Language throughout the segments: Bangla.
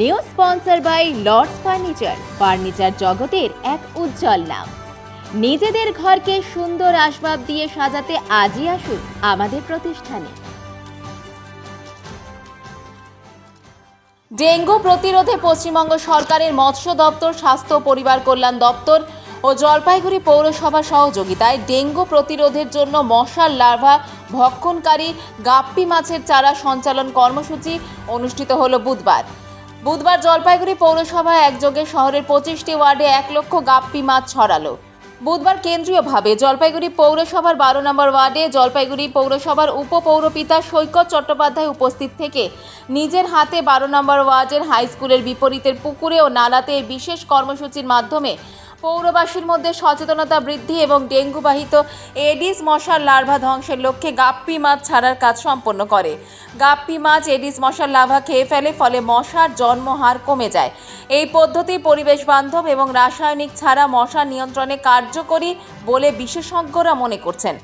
New sponsor by Lords furniture. Furniture জগতের এক উজ্জ্বল নাম। নিজেদের ঘরকে সুন্দর আসবাব দিয়ে সাজাতে আজই আসুন আমাদের প্রতিষ্ঠানে। ডেঙ্গু প্রতিরোধে পশ্চিমবঙ্গ সরকারের মৎস্য দপ্তর, স্বাস্থ্য পরিবার কল্যাণ দপ্তর ও জলপাইগুড়ি পৌরসভার সহযোগিতায় ডেঙ্গু প্রতিরোধের জন্য মশার লার্ভা ভক্ষণকারী গাপ্পি মাছের চারা সঞ্চালন কর্মসূচি অনুষ্ঠিত হলো বুধবার। বুধবার জলপাইগুড়ি পৌরসভায় একযোগে শহরের পঁচিশটি ওয়ার্ডে এক লক্ষ গাপ্পি মাছ ছড়ালো। বুধবার কেন্দ্রীয়ভাবে জলপাইগুড়ি পৌরসভার বারো নম্বর ওয়ার্ডে জলপাইগুড়ি পৌরসভার উপপৌরপিতা সৈকত চট্টোপাধ্যায় উপস্থিত থেকে নিজের হাতে বারো নম্বর ওয়ার্ডের হাই স্কুলের বিপরীতের পুকুরে ও নালাতে বিশেষ কর্মসূচির মাধ্যমে পৌরবাসীর মধ্যে সচেতনতা বৃদ্ধি এবং ডেঙ্গুবাহিত এডিস মশার লার্ভা ধ্বংসের লক্ষ্যে গাপ্পি মাছ ছাড়ার কাজ সম্পন্ন করে। গাপ্পি মাছ, এডিস মশার লার্ভা খেয়ে ফেলে, ফলে মশার জন্মহার কমে যায়। এই পদ্ধতি পরিবেশ বান্ধব এবং রাসায়নিক ছাড়া মশা নিয়ন্ত্রণে কার্যকরী বলে বিশেষজ্ঞরা মনে করছেন।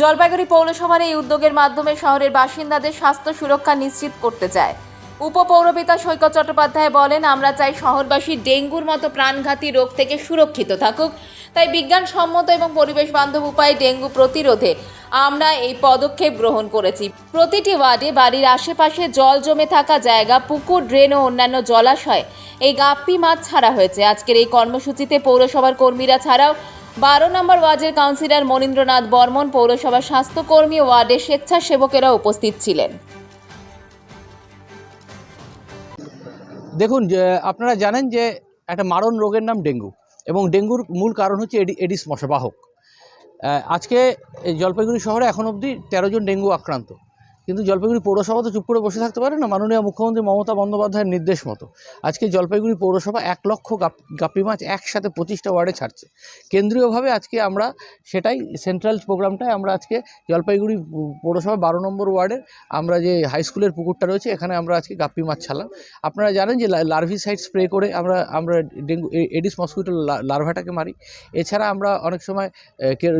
জলপাইগুড়ি পৌরসভার এই উদ্যোগের মাধ্যমে শহরের বাসিন্দাদের স্বাস্থ্য সুরক্ষা নিশ্চিত করতে চায়। উপপৌরপিতা সৈকত চট্টোপাধ্যায় বলেন, আমরা চাই শহরবাসী ডেঙ্গুর মতো প্রাণঘাতী রোগ থেকে সুরক্ষিত থাকুক। তাই বিজ্ঞানসম্মত এবং পরিবেশ বান্ধব উপায়ে ডেঙ্গু প্রতিরোধে আমরা এই পদক্ষেপ গ্রহণ করেছি। প্রতিটি ওয়ার্ডে বাড়ির আশেপাশে জল জমে থাকা জায়গা, পুকুর, ড্রেন ও অন্যান্য জলাশয় এই গাপ্পি মাছ ছাড়া হয়েছে। আজকের এই কর্মসূচিতে পৌরসভার কর্মীরা ছাড়াও বারো নম্বর ওয়ার্ডের কাউন্সিলর মনীন্দ্রনাথ বর্মন, পৌরসভার স্বাস্থ্যকর্মী ওয়ার্ডের স্বেচ্ছাসেবকেরা উপস্থিত ছিলেন। দেখুন আপনারা জানেন যে একটা মারণ রোগের নাম ডেঙ্গু এবং ডেঙ্গুর মূল কারণ হচ্ছে এডি, এডিস মশাবাহক। আজকে জলপাইগুড়ি শহরে এখন অবধি তেরো জন ডেঙ্গু আক্রান্ত। কিন্তু জলপাইগুড়ি পৌরসভা তো চুপ করে বসে থাকতে পারে না। মাননীয় মুখ্যমন্ত্রী মমতা বন্দ্যোপাধ্যায়ের নির্দেশ মতো। আজকে জলপাইগুড়ি পৌরসভা এক লক্ষ গাপ মাছ একসাথে পঁচিশটা ওয়ার্ডে ছাড়ছে। কেন্দ্রীয়ভাবে আজকে আমরা সেটাই সেন্ট্রাল প্রোগ্রামটায় আমরা আজকে জলপাইগুড়ি পৌরসভা বারো নম্বর ওয়ার্ডের আমরা যে হাই স্কুলের পুকুরটা রয়েছে, এখানে আমরা আজকে গাপ্পি মাছ ছাড়লাম। আপনারা জানেন যে লার্ভিসাইড স্প্রে করে আমরা আমরা ডেঙ্গু এডিস মসকুইটো লার্ভাটাকে মারি। এছাড়া আমরা অনেক সময়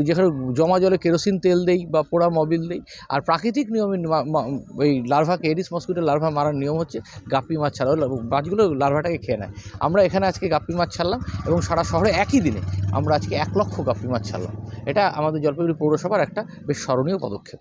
যেখানে জমা জলে কেরোসিন তেল দেই বা পোড়া মবিল দেই, আর প্রাকৃতিক নিয়মে এই লার্ভাকে এডিস মসকুইটো লার্ভা মারার নিয়ম হচ্ছে গাপ্পি মাছ ছাড়া। মাছগুলো লার্ভাটাকে খেয়ে নেয়। আমরা এখানে আজকে গাপ্পি মাছ ছাড়লাম এবং সারা শহরে একই দিনে আমরা আজকে এক লক্ষ গাপ্পি মাছ ছাড়লাম। এটা আমাদের জলপাইগুড়ি পৌরসভার একটা বেশ স্মরণীয় পদক্ষেপ।